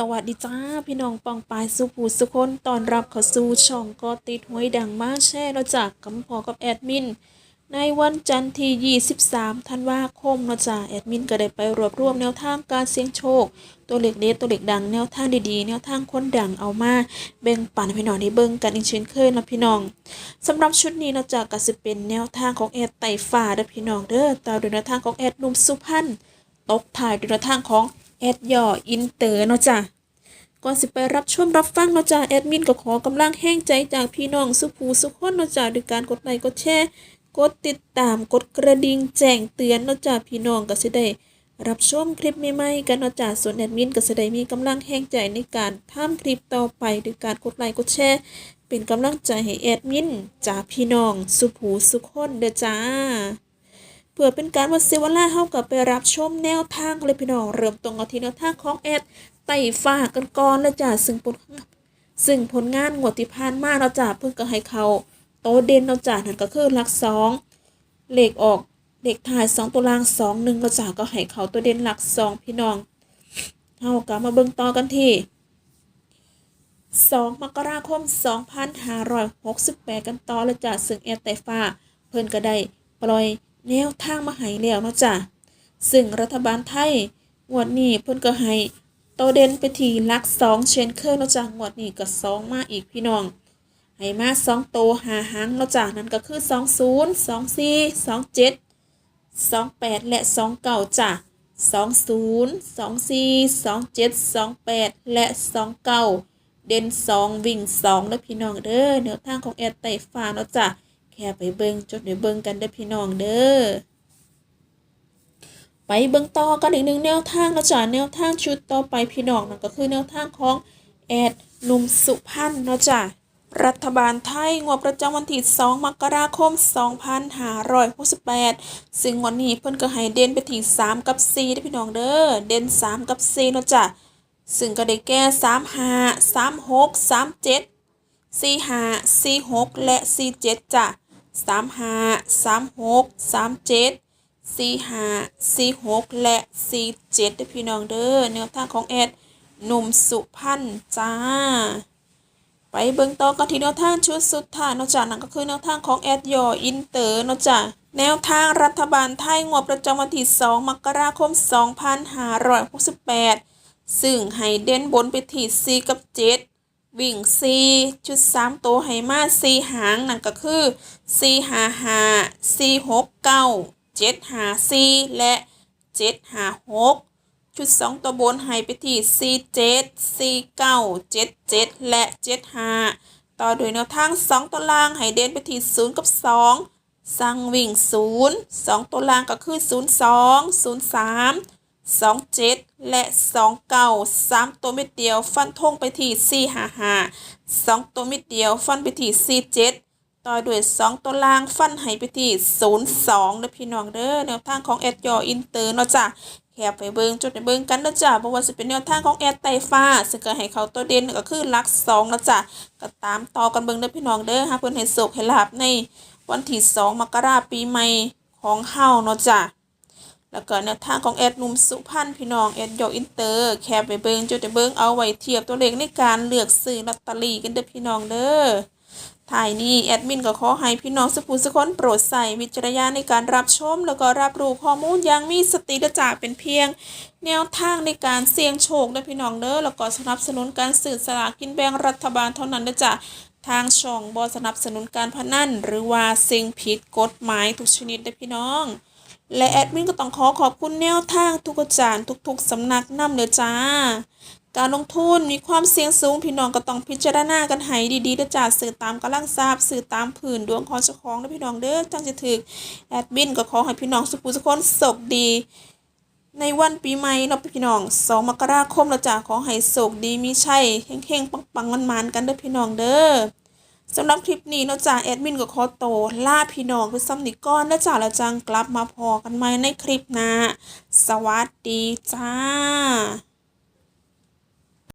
สวัสดีจ้า พี่น้องปองปายสุภูสุคนตอนรับเข้าสู่ช่องก็ติดหวยดังมาแช่เราจากกำพอกับแอดมิน ในวันจันทร์ที่ 23 ธันวาคมเราจ้าแอดมินก็ได้ไปรวบรวมแนวทางการเสี่ยงโชค ตัวเล็กเด็ดตัวเล็กดังแนวทางดีๆ แนวทางคนดังเอามาแบ่งปันพี่น้องได้เบิ่งกันอีกเช่นเคยนะพี่น้องสำหรับชุดนี้เราจากก็สิเป็นแนวทางของแอดไต่ฟ้าเด้อพี่น้องเด้อตามด้วยแนวทางของแอดนุ่มสุพรรณตกถ่ายด้วยแนวทางของ แอดย่ออินเตอร์เนาะจ้ะก่อนสิไปรับชมรับฟังเนาะจ้าแอดมินก็ขอกำลังแห้งใจจากพี่น้องสุภูสุขคนเนาะจ้าด้วยการกดไลค์กดแชร์กดติดตามกดกระดิ่งแจ้งเตือนเนาะจ้าพี่น้องก็สิได้รับชมคลิปใหม่ๆกันเนาะจ้าส่วนแอดมินก็สิได้มีกำลังแห้งใจในการทำคลิปต่อไปด้วยการกดไลค์กดแชร์เป็นกำลังใจให้แอดมินจากพี่น้องสุภูสุขคนเด้อจ้า เพื่อเป็นการวัดเซวล่าเฮากับไปรับชมแนวทางเลยพี่น้องเริ่มตรงเอาที่แนวทางของแอดไต่ฟ้ากันก่อนแล้วจ้ะซึ่งผลซึ่งผลงานงวดที่ผ่านมาเราะจ้ะเพิ่งก็ให้เขาโตเด่นเราะจ้ะนั่นก็คือหลักสองเลขออกเลขถ่ายสองตัวล่างสองหนึ่งเราะจ้ะก็ให้เขาตัวเด่นหลักสองพี่น้องเฮากับมาเบิ่งต่อกันที่2มกราคม2568กันต่อแล้วจ้ะซึ่งแอดไต่ฟ้าเพิ่นก็ได้ปล่อย แนวทางมาให้แล้วเนาะจ้ะซึ่งรัฐบาลไทยงวดนี้เพิ่นก็ให้โตเด่นไปทีลักสองเชนเคยเนาะจ้ะงวดนี้ก็สองมาอีกพี่น้องให้มาสองโตหาหางเนาะจ้ะนั่นก็คือ20 24 27 28แปดและ29จ้ะ20 24 27 28แปดและ29เก้าเด่น2วิ่ง2แล้วพี่น้องเด้อแนวทางของแอดไต่ฟ้าเนาะจ้ะ ค่ไปเบิงจดในเบิงกันเด้พี่น้องเด้อไปเบิงต่อกันอีกหนึ่งแนวทางนะจ้ะแนวทางชุดต่อไปพี่น้องนั่นก็คือแนวทางของแอดหนุ่มสุพรรณนะจ้ะรัฐบาลไทยงวดประจำวันที่ 2 มกราคม 2568 ซึ่งวันนี้เพิ่นก็ให้เด่นไปที่ 3 กับ4เด้พี่น้องเด้อ เด่น 3 กับ4เนาะจ้ะ ซึ่งก็ได้แก่ 3 5 3 6 3 7สี่ห้าสี่หกและสี่เจ็ดจ้ะ สามห้าสามหกสามเจ็ดสี่ห้าสี่หกและสี่เจ็ดเด้พี่น้องเด้อแนวทางของแอดหนุ่มสุพรรณจ้า ไปเบิ่งต่อกันที่แนวทางชุดสุดท้ายนาะจ้ะนั่นก็คือแนวทางของแอดยออินเตอร์นาะจ้ะแนวทางรัฐบาลไทยงวดประจำวันที่ 2 มกราคม 2568 ซึ่งให้เด่นบนไปที่ 4 กับ 7 วิ่งซีจุดสามตัวให้มาซีหางนั่นก็คือซีหาหาซีหกเก้าเจ็ดหาซีและเจ็ดหาหกชุดสองตัวบนให้ไปที่ซีเจ็ดซีเก้าเจ็ดเจ็ดและเจ็ดหาต่อโดยแนวทางสองตัวล่างให้เดินไปที่ศูนย์กับสองสั่งวิ่งศูนย์สองตัวล่างก็คือศูนย์สองศูนย์สาม 27 และ 29 3 ตัวเม็ดเดียว ฟันทงไปที่4 5 5 2 ตัวเม็ดเดียว ฟันไปที่47ต่อด้วย2ตัวล่างฟันหายไปที่02เด้อพี่น้องเด้อแนวทางของแอดยออินเตอร์เนาะจ้ะแคบไปเบิงจุดในเบิงกันเนาะจ้ะบ่ว่าจะเป็นแนวทางของแอดไตฟ้าซึ่งก็ให้เขาตัวเด่นก็คือลักส2เนาะจ้ะก็ตามต่อกันเบิงเด้อพี่น้องเด้อฮะเพื่อนให้สุขให้ลาบในวันที่2มกราปีใหม่ของเฮาเนาะจ้ะ แล้วก็แนวทางของแอดนุ่มสุพรรณพี่น้องแอดยอกอินเตอร์แคปไปเบิงจุดไปเบิงเอาไว้เทียบตัวเลขในการเลือกซื้อลอตเตอรี่กันเด้อพี่น้องเด้อถ่ายนี้แอดมินก็ขอให้พี่น้องสุภูสุคนโปรดใส่วิจารณญาณในการรับชม แล้วก็รับรู้ข้อมูลอย่างมีสติเด้อจ้าเป็นเพียง แนวทางในการเสี่ยงโชคเด้อพี่น้องเด้อแล้วก็สนับสนุนการสื่อสลากกินแบ่งรัฐบาลเท่านั้นเด้อจ้าทางช่องบอสนับสนุนการพนันหรือว่าสิ่งผิดกฎหมายทุกชนิดเด้อพี่น้อง และแอดมินก็ต้องขอขอบคุณแนวทางทุกอาจารย์ทุกๆสำนักนำเด้อจ้า การลงทุนมีความเสี่ยงสูงพี่น้องก็ต้องพิจารณากันให้ดีๆเด้อจ้าสื่อตามกำลังทราบสื่อตามผืนดวงของเจ้าของเด้อพี่น้องเด้อจังจะถึกแอดมินก็ขอให้พี่น้องสุขุสุขคนโชคดี ในวันปีใหม่เนาะพี่น้อง2มกราคมแล้วจ้าขอให้โชคดีมีชัยเฮงๆปังๆมันๆกันเด้อพี่น้องเด้อ สำหรับคลิปนี้เนาะจ้าแอดมินกับคอโตล่าพี่น้องไปซ้ำนิก้อนนะจ้าแล้วจังกลับมาพอกันใหม่ในคลิปหน้าสวัสดีจ้า